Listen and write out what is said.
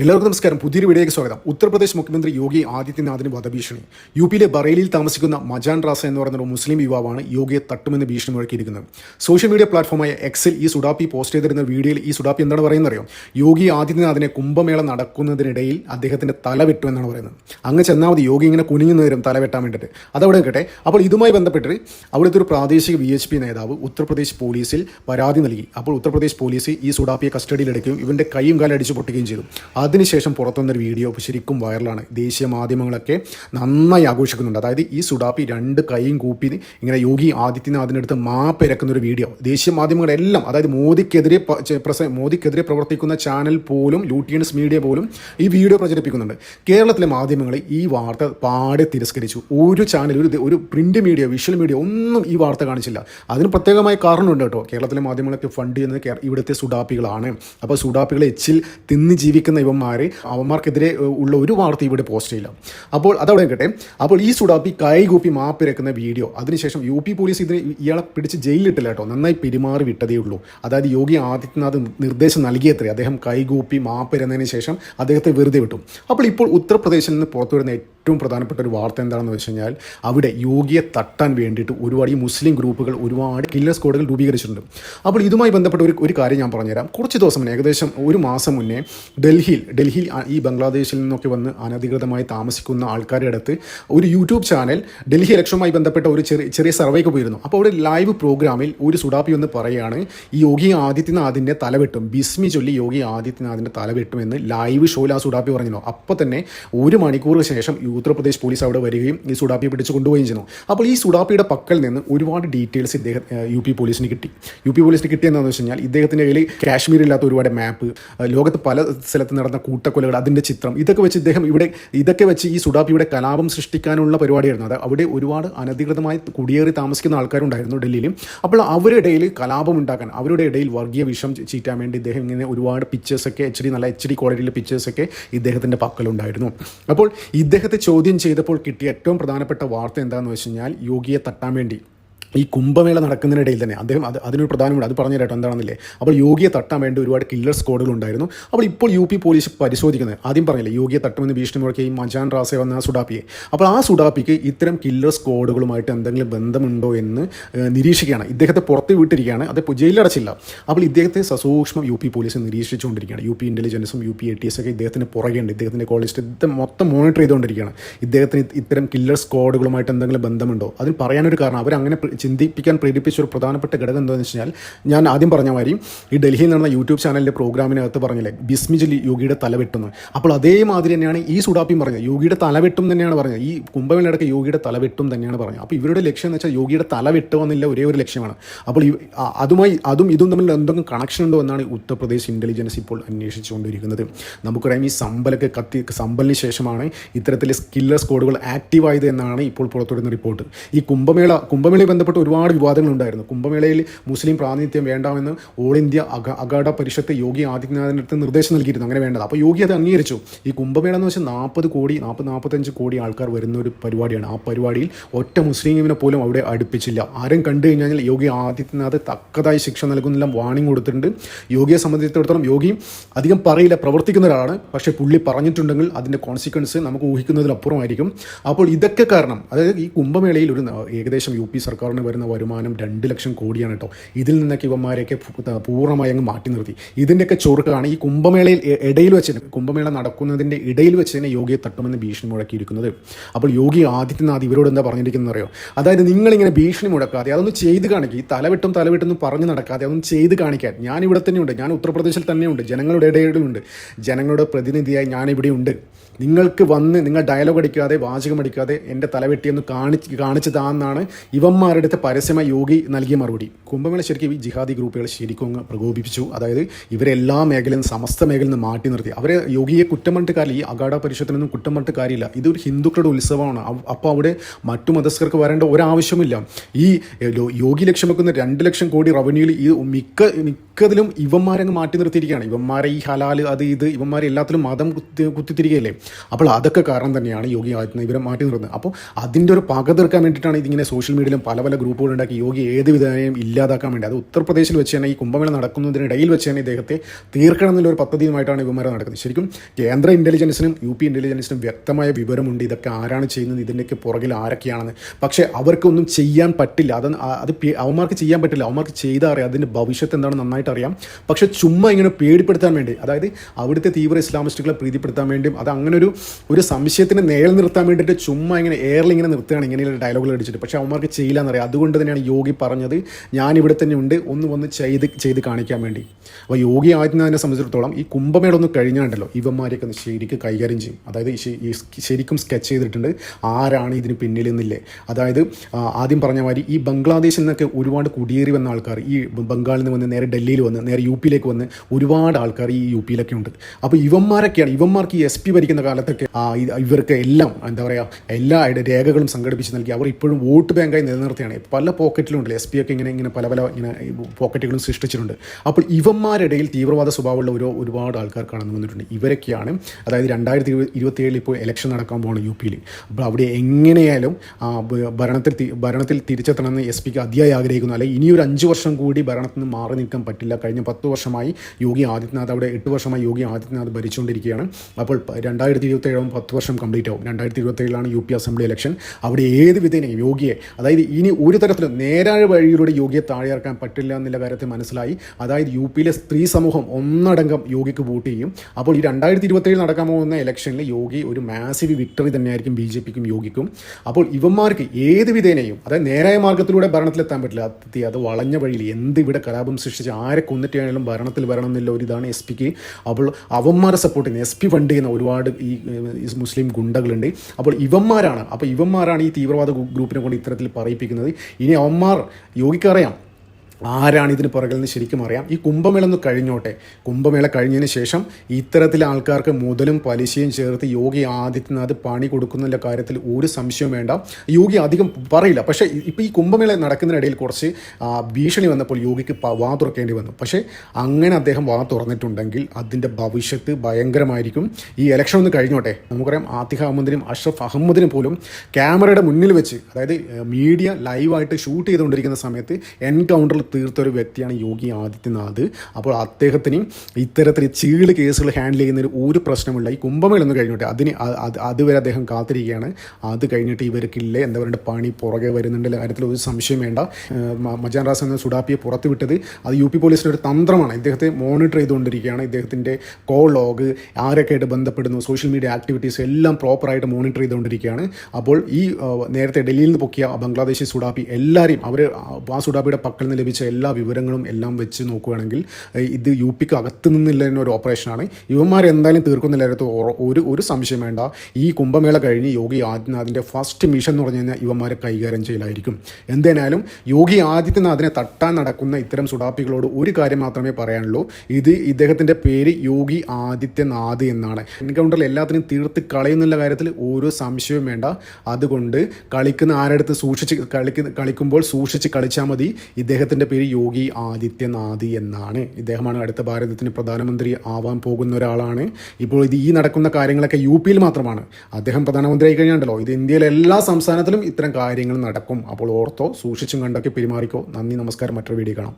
എല്ലാവർക്കും നമസ്കാരം. പുതിയൊരു വീഡിയോയ്ക്ക് സ്വാഗതം. ഉത്തർപ്രദേശ് മുഖ്യമന്ത്രി യോഗി ആദിത്യനാഥിന് വധഭീഷണി. യു പിയിലെ ബറേലിയിൽ താമസിക്കുന്ന മജാൻ റാസ എന്ന് പറയുന്ന ഒരു മുസ്ലിം യുവാവാണ് യോഗിയെ തട്ടുമെന്ന് ഭീഷണി മുഴക്കിയിരിക്കുന്നത്. സോഷ്യൽ മീഡിയ പ്ലാറ്റ്ഫോമായ എക്സിൽ ഈ സുഡാപ്പി പോസ്റ്റ് ചെയ്തിരുന്ന വീഡിയോയിൽ ഈ സുഡാപ്പി എന്താണ് പറയുന്നത് അറിയോ? യോഗി ആദിത്യനാഥിനെ കുംഭമേള നടക്കുന്നതിനിടയിൽ അദ്ദേഹത്തിന്റെ തല വെട്ടു എന്നാണ് പറയുന്നത്. അങ്ങ് ചെന്നാൽ മതി യോഗി ഇങ്ങനെ കുനിഞ്ഞു നേരം തല വെട്ടാൻ വേണ്ടിയിട്ട്. അതവിടെ നിൽക്കട്ടെ. അപ്പോൾ ഇതുമായി ബന്ധപ്പെട്ട് അവിടുത്തെ ഒരു പ്രാദേശിക വി എച്ച് പി നേതാവ് ഉത്തർപ്രദേശ് പോലീസിൽ പരാതി നൽകി. അപ്പോൾ ഉത്തർപ്രദേശ് പോലീസ് ഈ സുഡാപ്പിയെ കസ്റ്റഡിയിലെടുക്കുകയും ഇവന്റെ കൈയും കാലടിച്ച് പൊട്ടുകയും ചെയ്തു. അതിനുശേഷം പുറത്തുവന്നൊരു വീഡിയോ ശരിക്കും വൈറലാണ്. ദേശീയ മാധ്യമങ്ങളൊക്കെ നന്നായി ആഘോഷിക്കുന്നുണ്ട്. അതായത് ഈ സുഡാപ്പി രണ്ട് കൈയും കൂപ്പി ഇങ്ങനെ യോഗി ആദിത്യനാഥിനടുത്ത് മാപ്പ് ഇറക്കുന്ന ഒരു വീഡിയോ. ദേശീയ മാധ്യമങ്ങളെല്ലാം അതായത് മോദിക്കെതിരെ പ്രസ- മോദിക്കെതിരെ പ്രവർത്തിക്കുന്ന ചാനൽ പോലും ലൂട്ടിയൻസ് മീഡിയ പോലും ഈ വീഡിയോ പ്രചരിപ്പിക്കുന്നുണ്ട്. കേരളത്തിലെ മാധ്യമങ്ങൾ ഈ വാർത്ത പാടെ തിരസ്കരിച്ചു. ഒരു ചാനൽ ഒരു ഒരു പ്രിന്റ് മീഡിയ വിഷ്വൽ മീഡിയ ഒന്നും ഈ വാർത്ത കാണിച്ചില്ല. അതിന് പ്രത്യേകമായ കാരണമുണ്ട് കേട്ടോ. കേരളത്തിലെ മാധ്യമങ്ങളൊക്കെ ഫണ്ട് ചെയ്യുന്നത് ഇവിടുത്തെ സുഡാപ്പികളാണ്. അപ്പോൾ സുഡാപ്പികളെ എച്ചിൽ തിന്ന് ജീവിക്കുന്ന ഇവന്മാർ അവന്മാർക്കെതിരെ ഉള്ള ഒരു വാർത്ത ഇവിടെ പോസ്റ്റ് ചെയ്യില്ല. അപ്പോൾ അതവിടെ നിൽക്കട്ടെ. അപ്പോൾ ഈ സുഡാപ്പി കൈകൂപ്പി മാപ്പിരക്കുന്ന വീഡിയോ അതിനുശേഷം യു പി പോലീസ് ഇതിന് ഇയാളെ പിടിച്ച് ജയിലിലിട്ടില്ല കേട്ടോ. നന്നായി പെരുമാറി വിട്ടതേ ഉള്ളൂ. അതായത് യോഗി ആദിത്യനാഥ് നിർദ്ദേശം നൽകിയത്രേ അദ്ദേഹം കൈകൂപ്പി മാപ്പിരുന്നതിന് ശേഷം അദ്ദേഹത്തെ വെറുതെ വിട്ടു. അപ്പോൾ ഇപ്പോൾ ഉത്തർപ്രദേശിൽ നിന്ന് പുറത്തു വരുന്ന ഏറ്റവും പ്രധാനപ്പെട്ട ഒരു വാർത്ത എന്താണെന്ന് വെച്ച് കഴിഞ്ഞാൽ അവിടെ യോഗിയെ തട്ടാൻ വേണ്ടിയിട്ട് ഒരുപാട് ഈ മുസ്ലിം ഗ്രൂപ്പുകൾ ഒരുപാട് കില്ലർ സ്ക്വാഡുകൾ രൂപീകരിച്ചിട്ടുണ്ട്. അപ്പോൾ ഇതുമായി ബന്ധപ്പെട്ട ഒരു ഒരു കാര്യം ഞാൻ പറഞ്ഞുതരാം. കുറച്ച് ദിവസം മുന്നേ ഏകദേശം ഒരു മാസം മുന്നേ ഡൽഹിയിൽ ഡൽഹിയിൽ ഡൽഹിയിൽ ഈ ബംഗ്ലാദേശിൽ നിന്നൊക്കെ വന്ന് അനധികൃതമായി താമസിക്കുന്ന ആൾക്കാരുടെ അടുത്ത് ഒരു യൂട്യൂബ് ചാനൽ ഡൽഹി ഇലക്ഷനുമായി ബന്ധപ്പെട്ട ഒരു ചെറിയ ചെറിയ സർവേക്ക് പോയിരുന്നു. അപ്പോൾ അവിടെ ലൈവ് പ്രോഗ്രാമിൽ ഒരു സുഡാപ്പി ഒന്ന് പറയുകയാണ് ഈ യോഗി ആദിത്യനാഥിന്റെ തലവെട്ടും ബിസ്മി ചൊല്ലി യോഗി ആദിത്യനാഥിന്റെ തലവെട്ടും എന്ന് ലൈവ് ഷോയിൽ ആ സുഡാപ്പി പറഞ്ഞിരുന്നു. അപ്പോൾ തന്നെ ഒരു മണിക്കൂർ ശേഷം ഉത്തർപ്രദേശ് പോലീസ് അവിടെ വരികയും ഈ സുഡാപ്പിയെ പിടിച്ചു കൊണ്ടുപോവുകയും ചെയ്യുന്നു അപ്പോൾ ഈ സുഡാപ്പിയുടെ പക്കൽ നിന്ന് ഒരുപാട് ഡീറ്റെയിൽസ് ഇദ്ദേഹം യു പി പോലീസിന് കിട്ടി. യു പി പോലീസിന് കിട്ടിയെന്നു വെച്ച് കഴിഞ്ഞാൽ ഇദ്ദേഹത്തിന്റെ കയ്യിൽ കാശ്മീരില്ലാത്ത ഒരുപാട് മാപ്പ് ലോകത്ത് പല സ്ഥലത്ത് കൂട്ടക്കൊലകൾ അതിന്റെ ചിത്രം. ഇതൊക്കെ വെച്ച് ഇദ്ദേഹം ഇവിടെ ഇതൊക്കെ വെച്ച് ഈ സുഡാപ്പിയുടെ കലാപം സൃഷ്ടിക്കാനുള്ള പരിപാടിയായിരുന്നു. അത് അവിടെ ഒരുപാട് അനധികൃതമായി കുടിയേറി താമസിക്കുന്ന ആൾക്കാരുണ്ടായിരുന്നു ഡൽഹിയിൽ അപ്പോൾ അവരുടെ ഇടയിൽ കലാപം ഉണ്ടാക്കാൻ അവരുടെ ഇടയിൽ വർഗീയ വിഷം ചീറ്റാൻ വേണ്ടി ഇദ്ദേഹം ഇങ്ങനെ ഒരുപാട് പിക്ചേഴ്സൊക്കെ എച്ച് ഡി നല്ല എച്ച് ഡി ക്വാളിറ്റിയിലെ പിക്ചേഴ്സൊക്കെ ഇദ്ദേഹത്തിന്റെ പക്കലുണ്ടായിരുന്നു. അപ്പോൾ ഇദ്ദേഹത്തെ ചോദ്യം ചെയ്തപ്പോൾ കിട്ടിയ ഏറ്റവും പ്രധാനപ്പെട്ട വാർത്ത എന്താണെന്ന് വെച്ച് കഴിഞ്ഞാൽ യോഗിയെ തട്ടാൻ വേണ്ടി. ഈ കുംഭമേള നടക്കുന്നതിനിടയിൽ തന്നെ അദ്ദേഹം അത് അതിനൊരു പ്രധാനമുണ്ട്. അത് പറഞ്ഞു തരട്ടോ എന്താണെന്നില്ലേ? അപ്പോൾ യോഗിയെ തട്ടാൻ വേണ്ടി ഒരുപാട് കില്ലർ സ്ക്വാഡുകൾ ഉണ്ടായിരുന്നു. അപ്പോൾ ഇപ്പോൾ യു പി പോലീസ് പരിശോധിക്കുന്നത് ആദ്യം പറഞ്ഞില്ലേ യോഗിയെ തട്ടുമെന്ന് ഭീഷണി മുഴക്കിയ ഈ മജാൻ റാസെ വന്ന സുഡാപ്പിയെ. അപ്പോൾ ആ സുഡാപ്പിക്ക് ഇത്തരം കില്ലർ സ്ക്വാഡുകളുമായിട്ട് എന്തെങ്കിലും ബന്ധമുണ്ടോ എന്ന് നിരീക്ഷിക്കുകയാണ്. ഇദ്ദേഹത്തെ പുറത്ത് വിട്ടിരിക്കുകയാണ്. അത് ജയിലടച്ചില്ല അപ്പോൾ ഇദ്ദേഹത്തെ സസൂക്ഷ്മം യു പി പോലീസ് നിരീക്ഷിച്ചുകൊണ്ടിരിക്കുകയാണ്. U P ഇന്റലിജൻസും U P A T S ഒക്കെ ഇദ്ദേഹത്തിന് പുറകെയുണ്ട്. ഇദ്ദേഹത്തിന്റെ കോളേജ് മൊത്തം മോണിറ്റർ ചെയ്തുകൊണ്ടിരിക്കുകയാണ്. ഇദ്ദേഹത്തിന് ഇത്തരം കില്ലർ സ്ക്വാഡുകളുമായിട്ട് എന്തെങ്കിലും ബന്ധമുണ്ടോ? അതിന് പറയാനൊരു കാരണം അവരങ്ങനെ ചിന്തിപ്പിക്കാൻ പ്രേരിപ്പിച്ച ഒരു പ്രധാനപ്പെട്ട ഘടകം എന്താണെന്ന് വെച്ച് കഴിഞ്ഞാൽ ഞാൻ ആദ്യം പറഞ്ഞ മാതിരി ഈ ഡൽഹിയിൽ നടന്ന യൂട്യൂബ് ചാനലിന്റെ പ്രോഗ്രാമിനകത്ത് പറഞ്ഞില്ലേ ബിസ്മിജ് യോഗിയുടെ തല വെട്ടുന്നു. അപ്പോൾ അതേമാതിരി തന്നെയാണ് ഈ സുഡാപ്പിയും പറഞ്ഞത്. യോഗിയുടെ തല വെട്ടും തന്നെയാണ് പറഞ്ഞത്. ഈ കുംഭമേളയുടെ യോഗിയുടെ തല വെട്ടും തന്നെയാണ് പറഞ്ഞത്. അപ്പോൾ ഇവരുടെ ലക്ഷ്യം എന്ന് വെച്ചാൽ യോഗിയുടെ തല വെട്ടുക എന്നില്ല ഒരേ ഒരു ലക്ഷ്യമാണ്. അപ്പോൾ അതുമായി അതും ഇതും തമ്മിൽ എന്തെങ്കിലും കണക്ഷൻ ഉണ്ടോ എന്നാണ് ഉത്തർപ്രദേശ് ഇന്റലിജൻസ് ഇപ്പോൾ അന്വേഷിച്ചുകൊണ്ടിരിക്കുന്നത്. നമുക്കറിയാം ഈ സമ്പലൊക്കെ കത്തി സമ്പലിന് ശേഷമാണ് ഇത്തരത്തിലെ സ്കില്ലർ സ്കോഡുകൾ ആക്റ്റീവ് ആയത് എന്നാണ് ഇപ്പോൾ പുറത്തുവരുന്ന റിപ്പോർട്ട് ഈ കുംഭമേള കുംഭമേളയെ ബന്ധപ്പെട്ട് ഒരുപാട് വിവാദങ്ങളുണ്ടായിരുന്നു. കുംഭമേളയിൽ മുസ്ലിം പ്രാതിനിധ്യം വേണ്ടാമെന്ന് ഓൾ ഇന്ത്യ അഗ അഗാഡ പരിഷത്ത് യോഗി ആദിത്യനാഥിന്റെ അടുത്ത് നിർദ്ദേശം നൽകിയിരുന്നു. അങ്ങനെ വേണ്ടത്. അപ്പോൾ യോഗി അത് അംഗീകരിച്ചു. ഈ കുംഭമേള എന്ന് വെച്ചാൽ നാൽപ്പത് കോടി നാൽപ്പത് നാൽപ്പത്തഞ്ച് കോടി ആൾക്കാർ വരുന്ന ഒരു പരിപാടിയാണ്. ആ പരിപാടിയിൽ ഒറ്റ മുസ്ലിമിനെ പോലും അവിടെ അടുപ്പിച്ചില്ല. ആരും കണ്ടു കഴിഞ്ഞാൽ യോഗി ആദിത്യനാഥ് തക്കതായി ശിക്ഷ നൽകുന്നില്ല വാണിംഗ് കൊടുത്തിട്ടുണ്ട്. യോഗിയെ സംബന്ധിച്ചിടത്തോളം യോഗി അധികം പറയില്ല പ്രവർത്തിക്കുന്ന ഒരാളാണ്. പക്ഷേ പുള്ളി പറഞ്ഞിട്ടുണ്ടെങ്കിൽ അതിന്റെ കോൺസിക്വൻസ് നമുക്ക് ഊഹിക്കുന്നതിലപ്പുറമായിരിക്കും. അപ്പോൾ ഇതൊക്കെ കാരണം അതായത് ഈ കുംഭമേളയിൽ ഒരു ഏകദേശം യു പി വരുന്ന വരുമാനം രണ്ട് ലക്ഷം കോടിയാണ് കേട്ടോ. ഇതിൽ നിന്നൊക്കെ ഇവന്മാരെയൊക്കെ പൂ- പൂർണമായി അങ്ങ് മാറ്റി നിർത്തി. ഇതിന്റെയൊക്കെ ചൊറുക്കാണ് ഈ കുംഭമേളയിൽ ഇടയിൽ വെച്ച് കുംഭമേള നടക്കുന്നതിന്റെ ഇടയിൽ വെച്ച് തന്നെ യോഗിയെ തട്ടുമെന്ന് ഭീഷണി മുഴക്കിയിരിക്കുന്നത്. അപ്പോൾ യോഗി ആദിത്യനാഥ് ഇവരോട് എന്താ പറഞ്ഞിരിക്കുന്നത് അറിയോ? അതായത് നിങ്ങളിങ്ങനെ ഭീഷണി മുഴക്കാതെ അതൊന്നും ചെയ്ത് കാണിക്കുക ഈ തലവെട്ടും തലവെട്ടും പറഞ്ഞ് നടക്കാതെ അതൊന്നും ചെയ്ത് കാണിക്കാൻ. ഞാൻ ഇവിടെ തന്നെയുണ്ട് ഞാൻ ഉത്തർപ്രദേശിൽ തന്നെയുണ്ട് ജനങ്ങളുടെ ഇടയിലുണ്ട് ജനങ്ങളുടെ പ്രതിനിധിയായി ഞാനിവിടെ ഉണ്ട്. നിങ്ങൾക്ക് വന്ന് നിങ്ങൾ ഡയലോഗ് അടിക്കാതെ വാചകം അടിക്കാതെ എന്റെ തലവെട്ടിയെന്ന് കാണിച്ച് കാണിച്ചു താന്നാണ് ഇവന്മാരുടെ അടുത്ത് പരസ്യമായി യോഗി നൽകിയ മറുപടി. കുംഭമേള ശരിക്കും ഈ ജിഹാദി ഗ്രൂപ്പുകൾ ശരിക്കും പ്രകോപിപ്പിച്ചു. അതായത് ഇവരെ എല്ലാ മേഖലയും സമസ്ത മേഖലയിൽ നിന്ന് മാറ്റി നിർത്തി. അവരെ യോഗിയെ കുറ്റം പറഞ്ഞിട്ട് ഈ അഗാഡ പരിഷത്തിനൊന്നും കുറ്റം പറഞ്ഞിട്ട് കാര്യമില്ല. ഇതൊരു ഹിന്ദുക്കളുടെ ഉത്സവമാണ്. അപ്പോൾ അവിടെ മറ്റു മതസ്ഥർക്ക് വരേണ്ട ഒരാവശ്യമില്ല ഈ യോഗി ലക്ഷ്യം വെക്കുന്ന രണ്ട് ലക്ഷം കോടി റവന്യൂയിൽ ഈ മിക്ക മിക്കതിലും ഇവന്മാരങ്ങ് മാറ്റി നിർത്തിയിരിക്കുകയാണ്. ഇവന്മാരെ ഈ ഹലാൽ അത് ഇത് ഇവന്മാരെ എല്ലാത്തിലും മതം കുത്തി കുത്തിത്തിരികയല്ലേ അപ്പോൾ അതൊക്കെ കാരണം തന്നെയാണ് യോഗി ആദിത്യനാഥ് ഇവരെ മാറ്റി നിർത്തുന്നത്. അപ്പോൾ അതിന്റെ ഒരു പക തീർക്കാൻ വേണ്ടിയിട്ടാണ് ഇതിങ്ങനെ സോഷ്യൽ മീഡിയയിലും പല പല ഗ്രൂപ്പുകൾ ഉണ്ടാക്കി യോഗി ഏത് വിധേയം ഇല്ലാതാക്കാൻ വേണ്ടി. അത് ഉത്തർപ്രദേശിൽ വെച്ച് തന്നെ ഈ കുംഭമേള നടക്കുന്നതിനിടയിൽ വെച്ച് തന്നെ ഇദ്ദേഹത്തെ തീർക്കണം എന്നുള്ള ഒരു പദ്ധതിയുമായിട്ടാണ് ഇവന്മാരെ നടക്കുന്നത്. ശരിക്കും കേന്ദ്ര ഇന്റലിജൻസിനും യു പി ഇന്റലിജൻസിനും വ്യക്തമായ വിവരമുണ്ട് ഇതൊക്കെ ആരാണ് ചെയ്യുന്നത് ഇതിന്റെയൊക്കെ പുറകിൽ ആരൊക്കെയാണെന്ന്. പക്ഷേ അവർക്കൊന്നും ചെയ്യാൻ പറ്റില്ല. അത് അത് അവന്മാർക്ക് ചെയ്യാൻ പറ്റില്ല. അവന്മാർക്ക് ചെയ്താൽ അറിയാം. അതിന്റെ ഭവിഷ്യത്ത് എന്താണ് നന്നായിട്ട് അറിയാം. പക്ഷേ ചുമ്മാ ഇങ്ങനെ പേടിപ്പെടുത്താൻ വേണ്ടി അതായത് അവിടുത്തെ തീവ്ര ഇസ്ലാമിസ്റ്റുകളെ പ്രീതിപ്പെടുത്താൻ വേണ്ടിയും അത് അങ്ങനെ ഒരു ഒരു സംശയത്തിന് നേൽ നിർത്താൻ വേണ്ടിയിട്ട് ചുമ്മാ ഇങ്ങനെ എയറിൽ ഇങ്ങനെ നിർത്തുകയാണ് ഇങ്ങനെയുള്ള ഡയലോഗുകൾ അടിച്ചിട്ട്. പക്ഷേ അവന്മാർക്ക് ചെയ്യില്ല എന്നറിയാം. അതുകൊണ്ട് തന്നെയാണ് യോഗി പറഞ്ഞത്. ഞാൻ ഇവിടെ തന്നെ ഉണ്ട്. ഒന്ന് വന്ന് ചെയ്ത് ചെയ്ത് കാണിക്കാൻ വേണ്ടി. അപ്പോൾ യോഗി ആദിത്യനാഥിനെ സംബന്ധിച്ചിടത്തോളം ഈ കുംഭമേള ഒന്ന് കഴിഞ്ഞാണ്ടല്ലോ ഇവന്മാരെയൊക്കെ ഒന്ന് ശരിക്കും കൈകാര്യം ചെയ്യും. അതായത് ഈ ശരിക്കും സ്കെച്ച് ചെയ്തിട്ടുണ്ട്. ആരാണ് ഇതിന് പിന്നിൽ നിന്നില്ലേ അതായത് ആദ്യം പറഞ്ഞ മാതിരി ഈ ബംഗ്ലാദേശിൽ നിന്നൊക്കെ ഒരുപാട് കുടിയേറി വന്ന ആൾക്കാർ ഈ ബംഗാളിൽ നിന്ന് വന്ന് നേരെ ഡൽഹിയിൽ വന്ന് നേരെ യു പിയിലേക്ക് വന്ന് ഒരുപാട് ആൾക്കാർ ഈ യു പിയിലൊക്കെ ഉണ്ട്. അപ്പോൾ ഇവന്മാരൊക്കെയാണ് ഇവന്മാർക്ക് ഈ എസ് പി ഭരിക്കുന്ന കാലത്തൊക്കെ ഇവർക്ക് എല്ലാം എന്താ പറയുക എല്ലാ രേഖകളും സംഘടിപ്പിച്ച് നൽകി. അവർ ഇപ്പോഴും വോട്ട് ബാങ്കായി നിലനിർത്തിയാണ് പല പോക്കറ്റിലും ഉണ്ട് എസ് പി ഒക്കെ ഇങ്ങനെ ഇങ്ങനെ പല പല ഇങ്ങനെ പോക്കറ്റുകളും സൃഷ്ടിച്ചിട്ടുണ്ട്. അപ്പോൾ ഇവന്മാരിടയിൽ തീവ്രവാദ സ്വഭാവമുള്ള ഒരു ഒരുപാട് ആൾക്കാർ കടന്നു വന്നിട്ടുണ്ട്. ഇവരൊക്കെയാണ് അതായത് രണ്ടായിരത്തി ഇരുപത്തി ഏഴിൽ ഇപ്പോൾ ഇലക്ഷൻ നടക്കാൻ പോകണം യു പിയിൽ. അപ്പോൾ അവിടെ എങ്ങനെയായാലും ഭരണത്തിൽ ഭരണത്തിൽ തിരിച്ചെത്തണമെന്ന് എസ് പിക്ക് അതിയായി ആഗ്രഹിക്കുന്നു. അല്ലെങ്കിൽ ഇനിയൊരു അഞ്ച് വർഷം കൂടി ഭരണത്തിൽ നിന്ന് മാറി നിൽക്കാൻ പറ്റില്ല. കഴിഞ്ഞ പത്ത് വർഷമായി യോഗി ആദിത്യനാഥ് അവിടെ എട്ട് വർഷമായി യോഗി ആദിത്യനാഥ് ഭരിച്ചുകൊണ്ടിരിക്കുകയാണ്. അപ്പോൾ രണ്ടായിരത്തി ഇരുപത്തി ഏഴാവും പത്ത് വർഷം കംപ്ലീറ്റ് ആവും. രണ്ടായിരത്തി ഇരുപത്തി ഏഴിലാണ് യു പി അസംബ്ലി ഇലക്ഷൻ അവിടെ ഏത് വിധേനയും യോഗിയെ അതായത് ഇനി ഒരു തരത്തിലും നേരായ വഴിയിലൂടെ യോഗിയെ താഴെയിറക്കാൻ പറ്റില്ല എന്നുള്ള കാര്യത്തിൽ മനസ്സിലായി. അതായത് യു പിയിലെ സ്ത്രീ സമൂഹം ഒന്നടങ്കം യോഗിക്ക് വോട്ട് ചെയ്യും. അപ്പോൾ ഈ രണ്ടായിരത്തി ഇരുപത്തി ഏഴ് നടക്കാൻ പോകുന്ന ഇലക്ഷനിൽ യോഗി ഒരു മാസിവ് വിക്ടറി തന്നെയായിരിക്കും ബി ജെ പിക്കും യോഗിക്കും. അപ്പോൾ ഇവന്മാർക്ക് ഏത് വിധേനയും അതായത് നേരായ മാർഗത്തിലൂടെ ഭരണത്തിലെത്താൻ പറ്റില്ല അത് അത് വളഞ്ഞ വഴിയിൽ എന്ത് ഇവിടെ കലാപം സൃഷ്ടിച്ച് ആരെ കൊന്നിട്ടാണെങ്കിലും ഭരണത്തിൽ വരണം എന്നുള്ള ഒരു ഇതാണ് എസ് പിക്ക്. അപ്പോൾ അവന്മാരെ സപ്പോർട്ട് ചെയ്യുന്ന എസ് പി ഫണ്ട് ചെയ്യുന്ന ഒരുപാട് ഈ മുസ്ലിം ഗുണ്ടകളുണ്ട്. അപ്പോൾ ഇവന്മാരാണ് അപ്പോൾ ഇവന്മാരാണ് ഈ തീവ്രവാദ ഗ്രൂപ്പിനെ കൊണ്ട് ഇത്തരത്തിൽ പറയിപ്പിക്കുന്നത്. ഇനി അവന്മാർ യോഗിക്കറിയാം ആരാണ് ഇതിന് പുറകിൽ നിന്ന് ശരിക്കും അറിയാം. ഈ കുംഭമേള ഒന്ന് കഴിഞ്ഞോട്ടെ. കുംഭമേള കഴിഞ്ഞതിന് ശേഷം ഇത്തരത്തിലെ ആൾക്കാർക്ക് മുതലും പലിശയും ചേർത്ത് യോഗി ആദിത്യനാഥ് പണി കൊടുക്കുന്ന കാര്യത്തിൽ ഒരു സംശയവും വേണ്ട. യോഗി അധികം പറയില്ല. പക്ഷേ ഇപ്പോൾ ഈ കുംഭമേള നടക്കുന്നതിനിടയിൽ കുറച്ച് ഭീഷണി വന്നപ്പോൾ യോഗിക്ക് വാ തുറക്കേണ്ടി വന്നു. പക്ഷേ അങ്ങനെ അദ്ദേഹം വാ തുറന്നിട്ടുണ്ടെങ്കിൽ അതിന്റെ ഭവിഷ്യത്ത് ഭയങ്കരമായിരിക്കും. ഈ ഇലക്ഷൻ ഒന്ന് കഴിഞ്ഞോട്ടെ. നമുക്കറിയാം ആതിഹ അഹമ്മദിനും അഷ്റഫ് അഹമ്മദിനും പോലും ക്യാമറയുടെ മുന്നിൽ വെച്ച് അതായത് മീഡിയ ലൈവായിട്ട് ഷൂട്ട് ചെയ്തുകൊണ്ടിരിക്കുന്ന സമയത്ത് എൻകൗണ്ടറിൽ തീർത്തൊരു വ്യക്തിയാണ് യോഗി ആദിത്യനാഥ്. അപ്പോൾ അദ്ദേഹത്തിന് ഇത്തരത്തിൽ ചീൾ കേസുകൾ ഹാൻഡിൽ ചെയ്യുന്നതിന് ഒരു പ്രശ്നമില്ല ഈ കുംഭമേള ഒന്ന് കഴിഞ്ഞോട്ടെ അതിന് അതുവരെ അദ്ദേഹം കാത്തിരിക്കുകയാണ്. അത് കഴിഞ്ഞിട്ട് ഇവർക്കില്ലേ എന്താ പറയുക പണി പുറകെ വരുന്നുണ്ട് കാര്യത്തിൽ ഒരു സംശയം വേണ്ട. മജാൻ റാസ് എന്ന സുഡാപ്പിയെ പുറത്തുവിട്ടത് അത് യു പി പോലീസിന്റെ ഒരു തന്ത്രമാണ്. ഇദ്ദേഹത്തെ മോണിറ്റർ ചെയ്തുകൊണ്ടിരിക്കുകയാണ്. ഇദ്ദേഹത്തിന്റെ കോൾ ലോഗ് ആരൊക്കെയായിട്ട് ബന്ധപ്പെടുന്നു സോഷ്യൽ മീഡിയ ആക്ടിവിറ്റീസ് എല്ലാം പ്രോപ്പറായിട്ട് മോണിറ്റർ ചെയ്തുകൊണ്ടിരിക്കുകയാണ്. അപ്പോൾ ഈ നേരത്തെ ഡൽഹിയിൽ നിന്ന് പൊക്കിയ ബംഗ്ലാദേശി സുഡാപ്പി എല്ലാവരെയും അവർ ആ സുഡാപ്പിയുടെ പക്കൽ നിന്ന് ലഭിച്ച എല്ലാ വിവരങ്ങളും എല്ലാം വെച്ച് നോക്കുകയാണെങ്കിൽ ഇത് യു പിക്ക് അകത്ത് നിന്നില്ല എന്നൊരു ഓപ്പറേഷനാണ്. ഇവന്മാർ എന്തായാലും തീർക്കുന്നില്ല ഒരു ഒരു സംശയം വേണ്ട. ഈ കുംഭമേള കഴിഞ്ഞ് യോഗി ആദിത്യനാഥിന്റെ ഫസ്റ്റ് മിഷൻ എന്ന് പറഞ്ഞു കഴിഞ്ഞാൽ ഇവന്മാരെ കൈകാര്യം ചെയ്യലായിരിക്കും. എന്തായാലും യോഗി ആദിത്യനാഥിനെ തട്ടാൻ നടക്കുന്ന ഇത്തരം സുഡാപ്പികളോട് ഒരു കാര്യം മാത്രമേ പറയാനുള്ളൂ. ഇത് ഇദ്ദേഹത്തിന്റെ പേര് യോഗി ആദിത്യനാഥ് എന്നാണ്. എൻകൗണ്ടറിൽ എല്ലാത്തിനും തീർത്ത് കളയുന്നുള്ള കാര്യത്തിൽ ഓരോ സംശയവും വേണ്ട. അതുകൊണ്ട് കളിക്കുന്ന ആരടുത്ത് സൂക്ഷിച്ച് കളിക്കുന്ന കളിക്കുമ്പോൾ സൂക്ഷിച്ച് കളിച്ചാൽ മതി. ഇദ്ദേഹത്തിന്റെ പേര് യോഗി ആദിത്യനാഥ് എന്നാണ്. ഇദ്ദേഹമാണ് അടുത്ത ഭാരതത്തിന് പ്രധാനമന്ത്രി ആവാൻ പോകുന്ന ഒരാളാണ്. ഇപ്പോൾ ഇത് ഈ നടക്കുന്ന കാര്യങ്ങളൊക്കെ യു പിയിൽ മാത്രമാണ്. അദ്ദേഹം പ്രധാനമന്ത്രി ആയി കഴിഞ്ഞാണ്ടല്ലോ. ഇത് ഇന്ത്യയിലെ എല്ലാ സംസ്ഥാനത്തിലും ഇത്തരം കാര്യങ്ങൾ നടക്കും. അപ്പോൾ ഓർത്തോ സൂക്ഷിച്ചും കണ്ടൊക്കെ പെരുമാറിക്കോ. നന്ദി നമസ്കാരം. മറ്റൊരു വീഡിയോ കാണാം.